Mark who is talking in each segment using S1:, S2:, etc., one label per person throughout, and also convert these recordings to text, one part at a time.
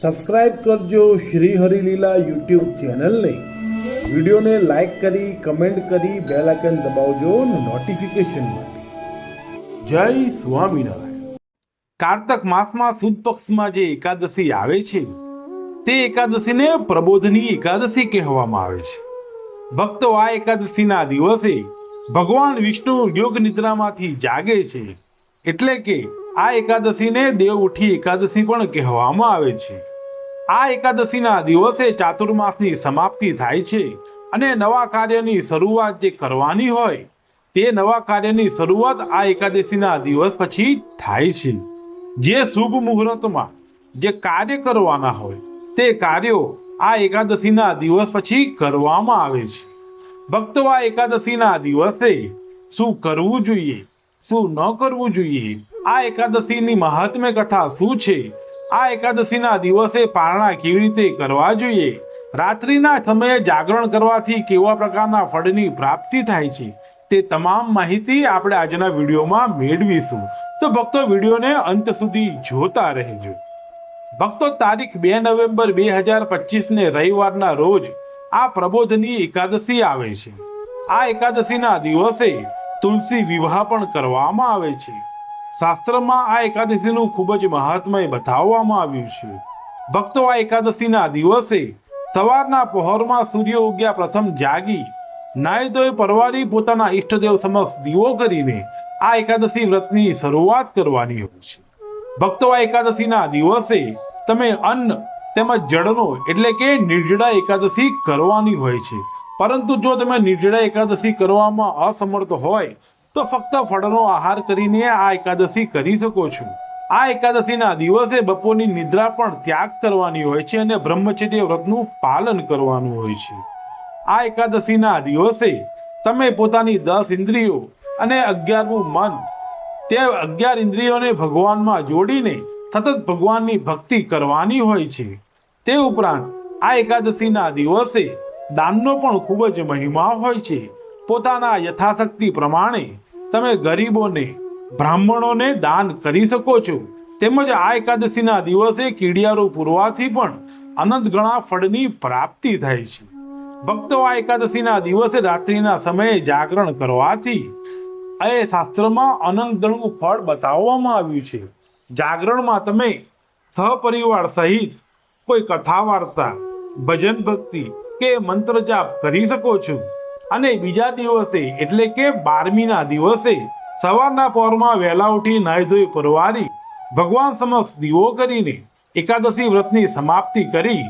S1: Subscribe કરજો Shri Harileela YouTube ચેનલને. વિડીયોને લાઈક કરી, કમેન્ટ કરી, બેલ આઇકન દબાવજો નોટિફિકેશન માટે. જય સ્વામિનારાયણ.
S2: કારતક માસમાં સુદ પક્ષમાં જે એકાદશી આવે છે, તે એકાદશીને પ્રબોધની એકાદશી કહેવામાં આવે છે. ભક્તો આ એકાદશીના દિવસે ભગવાન વિષ્ણુ યોગ નિદ્રામાંથી જાગે છે, એટલે કે આ એકાદશીને દેવ ઉઠી એકાદશી પણ કહેવામાં આવે છે. આ એકાદશીના દિવસે ચાતુર્માસની સમાપ્તિ થાય છે અને નવા કાર્યની શરૂઆત જે કરવાની હોય તે નવા કાર્યની શરૂઆત આ એકાદશીના દિવસ પછી થાય છે. જે શુભ મુહૂર્તમાં જે કાર્ય કરવાના હોય તે કાર્યો આ એકાદશીના દિવસ પછી કરવામાં આવે છે. ભક્તો આ એકાદશીના દિવસે શું કરવું જોઈએ? શું ન કરવું જોઈએ? આ એકાદશીની મહાત્મ્ય કથા શું છે? આ એકાદશીના દિવસે પારણા કેવી રીતે કરવા જોઈએ? રાત્રિના સમયે જાગરણ કરવાથી કેવા પ્રકારના ફળની પ્રાપ્તિ થાય છે? તે તમામ માહિતી આપણે આજના વિડીયોમાં મેળવીશું. તો ભક્તો, વિડીયોને અંત સુધી જોતા રહેજો. ભક્તો, તારીખ બે નવેમ્બર બે હજાર પચીસને રવિવારના રોજ આ પ્રબોધની એકાદશી આવે છે. આ એકાદશીના દિવસે તુલસી વિવાહ પણ કરવામાં આવે છે. શાસ્ત્રમાં આ એકાદશીનું ખૂબ જ મહાત્મય બતાવવામાં આવ્યું છે. ભક્તો આ એકાદશીના દિવસે સવારના પહોરમાં સૂર્ય ઉગ્યા પ્રથમ જાગી નાય ધોઈ પરવારી પોતાના ઈષ્ટદેવ સમક્ષ દીવો કરીને આ એકાદશી વ્રતની શરૂઆત કરવાની હોય છે. ભક્તો આ એકાદશીના દિવસે તમે અન્ન તેમજ જળનો એટલે કે નિર્જળા એકાદશી કરવાની હોય છે. પરંતુ જો તમે નિર્જળા એકાદશી કરવામાં અસમર્થ હોય, તો ફક્ત ફળનો આહાર કરીને આ એકાદશી કરી શકો છો. આ એકાદશીના દિવસે બપોરની નિદ્રા પણ ત્યાગ કરવાની હોય છે અને બ્રહ્મચર્ય વ્રતનું પાલન કરવાનું હોય છે. આ એકાદશીના દિવસે તમે પોતાની દસ ઇન્દ્રિયો અને અગિયારમું મન, તે અગિયાર ઇન્દ્રિયોને ભગવાનમાં જોડીને સતત ભગવાનની ભક્તિ કરવાની હોય છે. તે ઉપરાંત, આ એકાદશીના દિવસે દાનનો પણ ખૂબ જ મહિમા હોય છે. પોતાના યથાશક્તિ પ્રમાણે તમે ગરીબોને, બ્રાહ્મણોને દાન કરી શકો છો. તેમજ આ એકાદશીના દિવસે કીડિયારો પૂરવાથી પણ અનંત ગણા ફળની પ્રાપ્તિ થાય છે. ભક્તો આ એકાદશીના દિવસે રાત્રિના સમયે જાગરણ કરવાથી એ શાસ્ત્રમાં અનંત ગણું ફળ બતાવવામાં આવ્યું છે. જાગરણમાં તમે સહપરિવાર સહિત કોઈ કથા વાર્તા ભજન ભક્તિ કે મંત્ર જાપ કરી શકો છો? અને બીજા દિવસે, એટલે કે બારમીના દિવસે, સવારના પોરમાં વહેલા ઉઠી નાહી ધોઈ પરવારી ભગવાન સમક્ષ દીવો કરીને એકાદશી વ્રતની સમાપ્તિ કરી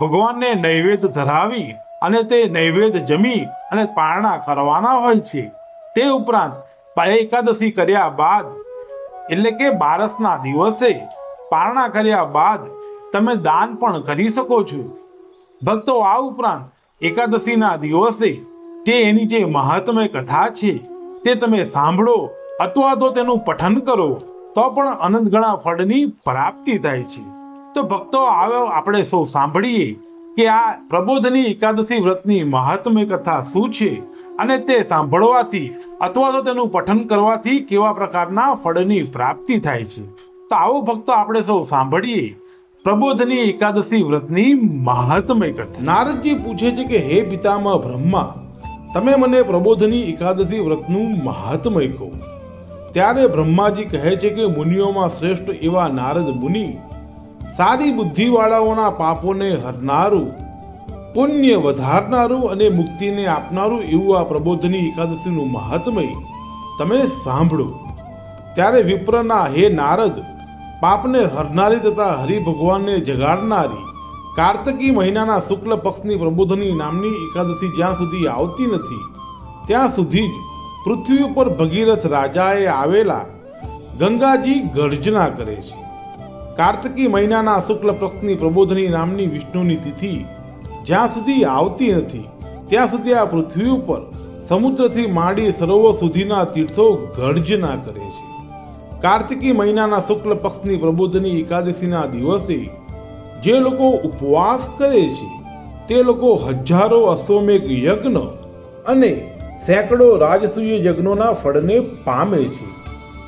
S2: ભગવાનને નૈવેદ્ય ધરાવી અને તે નૈવેદ્ય જમી અને પારણા કરવાના હોય છે. તે ઉપરાંત એકાદશી કર્યા બાદ, એટલે કે બારસના દિવસે પારણા કર્યા બાદ તમે દાન પણ કરી શકો છો. ભક્તો, આ ઉપરાંત એકાદશીના દિવસે તે એની જે મહાત્મય કથા છે, તે તમે સાંભળો અથવા તો તેનું પઠન કરો, તો પણ અનંત ગણા ફળની પ્રાપ્તિ થાય છે. તો ભક્તો આવ્યો આપણે સૌ સાંભળીએ કે આ પ્રબોધની એકાદશી વ્રતની મહાત્મય કથા શું છે અને તે સાંભળવાથી અથવા તો તેનું પઠન કરવાથી કેવા પ્રકારના ફળની પ્રાપ્તિ થાય છે. તો આવો ભક્તો, આપણે સૌ સાંભળીએ. પ્રબોધની એકાદશી વ્રતની મહાત્મય કથા.
S1: નારદજી પૂછે છે કે, હે પિતામહ બ્રહ્મા, તમે મને પ્રબોધની એકાદશી વ્રતનું મહાત્મય કહો. ત્યારે બ્રહ્માજી કહે છે કે, મુનિઓમાં શ્રેષ્ઠ એવા નારદ મુનિ સારી બુદ્ધિવાળાઓના પાપોને હરનારું, પુણ્ય વધારનારું અને મુક્તિને આપનારું એવું આ પ્રબોધની એકાદશીનું મહાત્મય તમે સાંભળો. ત્યારે વિપ્રના, હે નારદ પાપને હરનારી તથા હરિ ભગવાનને જગાડનારી કાર્તકી મહિનાના શુક્લ પક્ષની પ્રબોધની નામની એકાદશી જ્યાં સુધી આવતી નથી, ત્યાં સુધી જ પૃથ્વી ઉપર ભગીરથ રાજાએ આવેલા ગંગાજી ગર્જના કરે છે. કાર્તકી મહિનાના શુક્લ પક્ષની પ્રબોધની નામની વિષ્ણુની તિથિ જ્યાં સુધી આવતી નથી, ત્યાં સુધી આ પૃથ્વી ઉપર સમુદ્રથી માંડી સરોવર સુધીના તીર્થો ગર્જના કરે છે. કાર્તિકી મહિનાના શુક્લ પક્ષની પ્રબોધની એકાદશીના દિવસે જે લોકો ઉપવાસ કરે છે, તે લોકો હજારો અશ્વમેઘ યજ્ઞ અને સેંકડો રાજસૂય યજ્ઞોના ફળને પામે છે.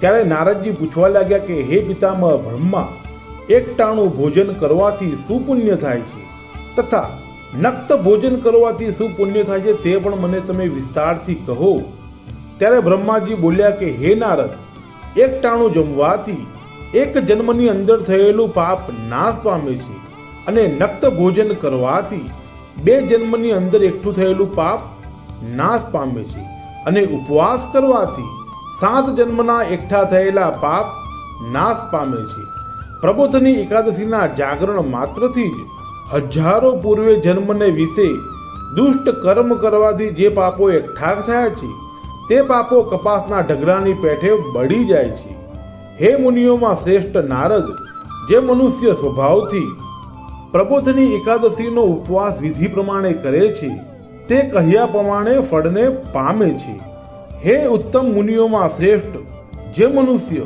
S1: ત્યારે નારદજી પૂછવા લાગ્યા કે, હે પિતામહ બ્રહ્મા એકટાણું ભોજન કરવાથી શું પુણ્ય થાય છે? તથા નક્ત ભોજન કરવાથી શું પુણ્ય થાય છે તે પણ મને તમે વિસ્તારથી કહો. ત્યારે બ્રહ્માજી બોલ્યા કે, હે નારદ એકટાણું જમવાથી એક જન્મની અંદર થયેલું પાપ નાશ પામે છે અને નક્ત ભોજન કરવાથી બે જન્મની અંદર એકઠું થયેલું પાપ નાશ પામે છે અને ઉપવાસ કરવાથી સાત જન્મના એકઠા થયેલા પાપ નાશ પામે છે. પ્રબોધની એકાદશીના જાગરણ માત્રથી જ હજારો પૂર્વે જન્મને વિશે દુષ્ટ કર્મ કરવાથી જે પાપો એકઠા થયા છે તે પાપો કપાસના ઢગલાની પેઠે બળી જાય છે. હે મુનિઓમાં શ્રેષ્ઠ નારદ, જે મનુષ્ય સ્વભાવથી પ્રબોધની એકાદશીનો ઉપવાસ વિધિ પ્રમાણે કરે છે, તે કહ્યા પ્રમાણે ફળને પામે છે. હે ઉત્તમ મુનિઓમાં શ્રેષ્ઠ, જે મનુષ્ય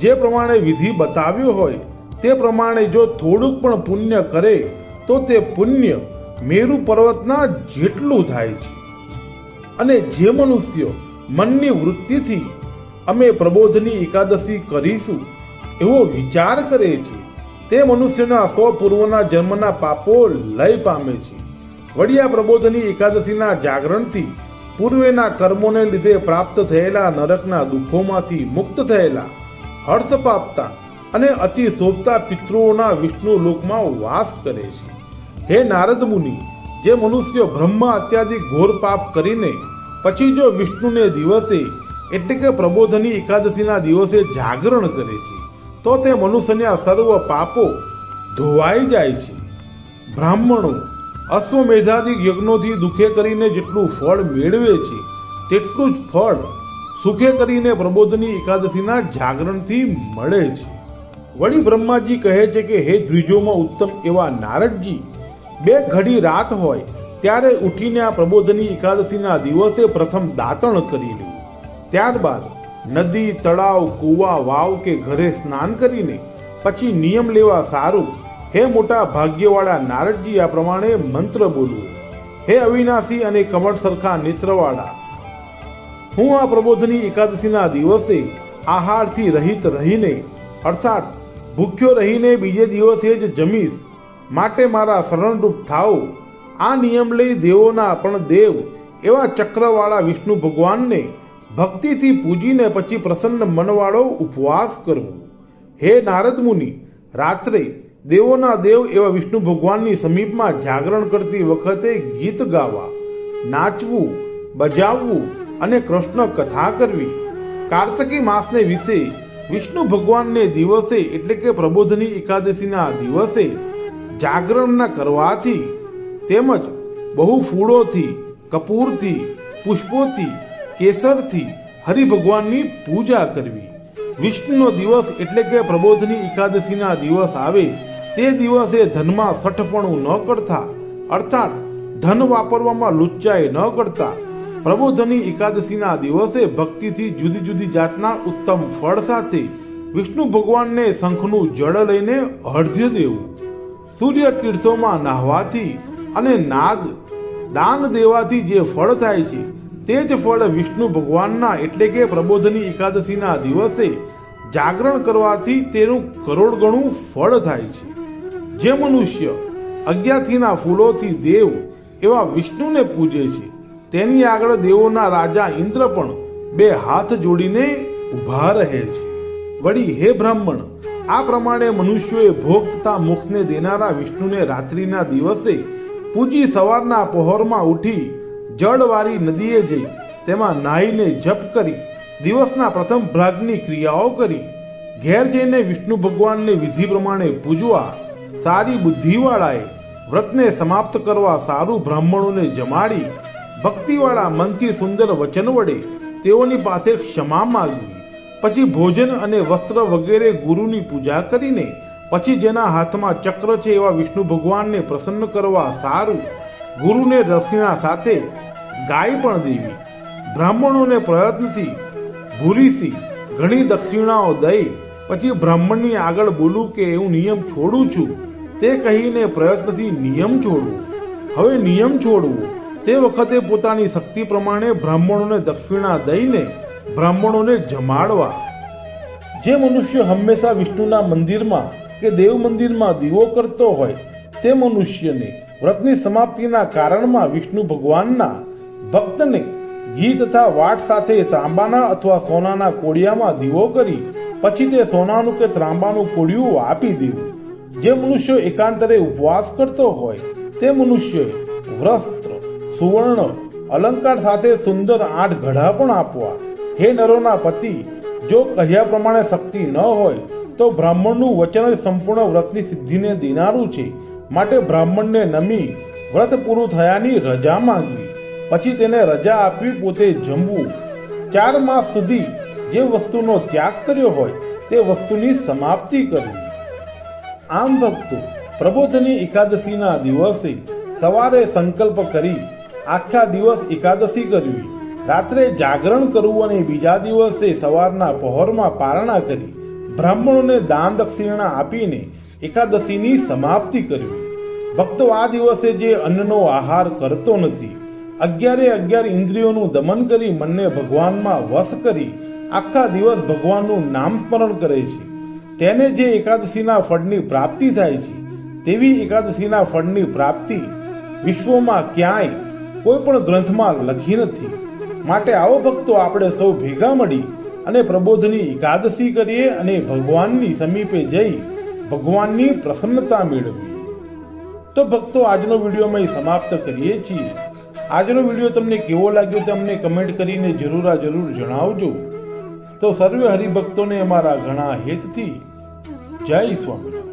S1: જે પ્રમાણે વિધિ બતાવ્યો હોય, તે પ્રમાણે જો થોડુંક પણ પુણ્ય કરે, તો તે પુણ્ય મેરુ પર્વતના જેટલું થાય છે. અને જે મનુષ્યો મનની વૃત્તિથી અમે પ્રબોધની એકાદશી કરીશું એવો વિચાર કરે છે. તે મનુષ્યના સો પૂર્વના જન્મના પાપો લય પામે છે. વડિયા પ્રબોધની એકાદશીના જાગરણથી પૂર્વેના કર્મોને લીધે પ્રાપ્ત થયેલા નરકના દુઃખોમાંથી મુક્ત થયેલા હર્ષ પામતા અને અતિ શોભતા પિતૃઓના વિષ્ણુ લોકમાં વાસ કરે છે. હે નારદ મુનિ, જે મનુષ્ય બ્રહ્મ અત્યાદિ ઘોર પાપ કરીને પછી જો વિષ્ણુને દિવસે એટલે કે પ્રબોધની એકાદશીના દિવસે જાગરણ કરે છે, તો તે મનુષ્યના સર્વ પાપો ધોવાઈ જાય છે. બ્રાહ્મણો અશ્વમેધાદિક યજ્ઞોથી દુઃખે કરીને જેટલું ફળ મેળવે છે, તેટલું જ ફળ સુખે કરીને પ્રબોધની એકાદશીના જાગરણથી મળે છે. વળી બ્રહ્માજી કહે છે કે, હે દ્વિજોમાં ઉત્તમ એવા નારદજી, બે ઘડી રાત હોય ત્યારે ઉઠીને આ પ્રબોધની એકાદશીના દિવસે પ્રથમ દાંતણ કરી લેવું ત્યારબાદ નદી, તળાવ, કૂવા, વાવ કે ઘરે સ્નાન કરીને પછી નિયમ લેવા સારું, હે મોટા ભાગ્યવાળા નારદજી, આ પ્રમાણે મંત્ર બોલવું હે અવિનાશી અને કમળ સરખા નેત્રવાળા, હું આ પ્રબોધની એકાદશીના દિવસે આહારથી રહિત રહીને, અર્થાત ભૂખ્યો રહીને બીજે દિવસે જ જમીશ. માટે મારા શરણરૂપ થાઓ. આ નિયમ લઈ દેવોના પણ દેવ એવા ચક્રવાળા વિષ્ણુ ભગવાનને ભક્તિથી પૂજીને પછી પ્રસન્ન મનવાળો ઉપવાસ કરવો. હે નારદ મુનિ, રાત્રે દેવોના દેવ એવા વિષ્ણુ ભગવાનની સમીપમાં જાગરણ કરતી વખતે ગીત ગાવા, નાચવું, બજાવવું અને કૃષ્ણ કથા કરવી. કાર્તકી માસને વિશે વિષ્ણુ ભગવાનને દિવસે એટલે કે પ્રબોધની એકાદશીના દિવસે જાગરણના કરવાથી તેમજ બહુ ફૂળોથી, કપૂરથી, પુષ્પોથી, કેસરથી હરિભગવાનની પૂજા કરવી. વિષ્ણુનો દિવસ એટલે કે પ્રબોધની એકાદશીના દિવસ આવે, તે દિવસે ધનમાં સઠપણું ન કરતા, અર્થાત ધન વાપરવામાં લુચ્ચાઈ ન કરતા, પ્રબોધની એકાદશીના દિવસે ભક્તિથી જુદી જુદી જાતના ઉત્તમ ફળ સાથે વિષ્ણુ ભગવાનને શંખનું જળ લઈને અર્ધ્ય દેવું. સૂર્ય તીર્થોમાં નાહવાથી અને નાગ, દાન દેવાથી જે ફળ થાય છે, તે જ ફળ વિષ્ણુ ભગવાનના એટલે કે પ્રબોધની એકાદશીના દિવસે જાગરણ કરવાથી તેનું કરોડ ગણું ફળ થાય છે. જે મનુષ્ય અજ્ઞાથીના ફૂલોથી દેવ એવા વિષ્ણુને પૂજે છે, તેની આગળ દેવોના રાજા ઇન્દ્ર પણ બે હાથ જોડીને ઊભા રહે છે. વળી હે બ્રાહ્મણ, આ પ્રમાણે મનુષ્યોએ ભોગ તથા મોક્ષને દેનારા વિષ્ણુને રાત્રિના દિવસે પૂજી સવારના પહોરમાં ઉઠી જળવાળી નદીએ જઈ તેમાં નાહીને જપ કરી, દિવસના પ્રથમ ભાગની ક્રિયાઓ કરી. ઘેર જઈને વિષ્ણુ ભગવાનને વિધિ પ્રમાણે પૂજવા સારી બુદ્ધિવાળાએ વ્રતને સમાપ્ત કરવા સારું બ્રાહ્મણોને જમાડી, ભક્તિવાળા મનથી સુંદર વચન વડે તેઓની પાસે ક્ષમા માગવી. પછી ભોજન અને વસ્ત્ર વગેરે ગુરુની પૂજા કરીને પછી જેના હાથમાં ચક્ર છે એવા વિષ્ણુ ભગવાનને પ્રસન્ન કરવા સારું ગુરુને દક્ષિણા સાથે ગાય પણ દેવી, બ્રાહ્મણોને પ્રયત્નથી ભૂરીસી ઘણી દક્ષિણાઓ દઈ, પછી બ્રાહ્મણની આગળ બોલું કે હું નિયમ છોડું છું, તે કહીને પ્રયત્નથી નિયમ છોડવું હવે નિયમ છોડવું, તે વખતે પોતાની શક્તિ પ્રમાણે બ્રાહ્મણોને દક્ષિણા દઈને બ્રાહ્મણોને જમાડવા. જે મનુષ્ય હંમેશા વિષ્ણુના મંદિરમાં કે દેવ મંદિરમાં દીવો કરતો હોય તે મનુષ્યને વ્રતની સમાપ્તિના કારણમાં વિષ્ણુ ભગવાનના ભક્તને ઘી તથા વાટ સાથે તાંબાના અથવા સોનાના કોડિયામાં દીવો કરી પછી તે સોનાનું કે ત્રાંબાનું કોડિયું આપી દેવું. જે મનુષ્ય એકાંતરે ઉપવાસ કરતો હોય તે મનુષ્ય વસ્ત્ર સુવર્ણ, અલંકાર સાથે સુંદર આઠ ઘડા પણ આપવા. હે નરોના પતિ, જો કહ્યા પ્રમાણે શક્તિ ન હોય તો બ્રાહ્મણનું વચન જ સંપૂર્ણ વ્રતની સિદ્ધિને દેનારું છે. માટે બ્રાહ્મણને નમી, વ્રત પૂરું થયાની રજા માંગવી. પછી તેને રજા આપવી પોતે જમવું. ચાર માસ સુધી જે વસ્તુનો ત્યાગ કર્યો હોય, તે વસ્તુની સમાપ્તિ કરવી. આમ ભક્તો, પ્રબોધની એકાદશીના દિવસે સવારે સંકલ્પ કરી, આખા દિવસ એકાદશી કરવી. રાત્રે જાગરણ કરવું અને બીજા દિવસે સવારના પહોરમાં પારણા કરી. બ્રાહ્મણોને દાન દક્ષિણા આપીને એકાદશીની સમાપ્તિ કરવી ભક્તો આ દિવસે જે અન્નનો આહાર કરતો નથી, અગિયારે અગિયાર ઇન્દ્રિયોનું દમન કરી મનને ભગવાનમાં વશ કરી આખા દિવસ ભગવાનનું નામ સ્મરણ કરે છે. તેને જે એકાદશીના ફળની પ્રાપ્તિ થાય છે, તેવી એકાદશીના ફળની પ્રાપ્તિ વિશ્વમાં ક્યાંય કોઈ પણ ગ્રંથમાં લખી નથી. માટે આવો ભક્તો આપણે સૌ ભેગા મળી અને પ્રબોધની એકાદશી કરીએ અને ભગવાનની સમીપે જઈ ભગવાનની પ્રસન્નતા મેળવીએ. તો ભક્તો, આજનો વીડિયો અમે સમાપ્ત કરીએ છીએ. આજનો વીડિયો તમને કેવો લાગ્યો તે અમને કમેન્ટ કરીને જરૂર આ જરૂર જણાવજો. તો સર્વે હરિભક્તોને અમારા ઘણા હેતથી જય સ્વામિનારાયણ.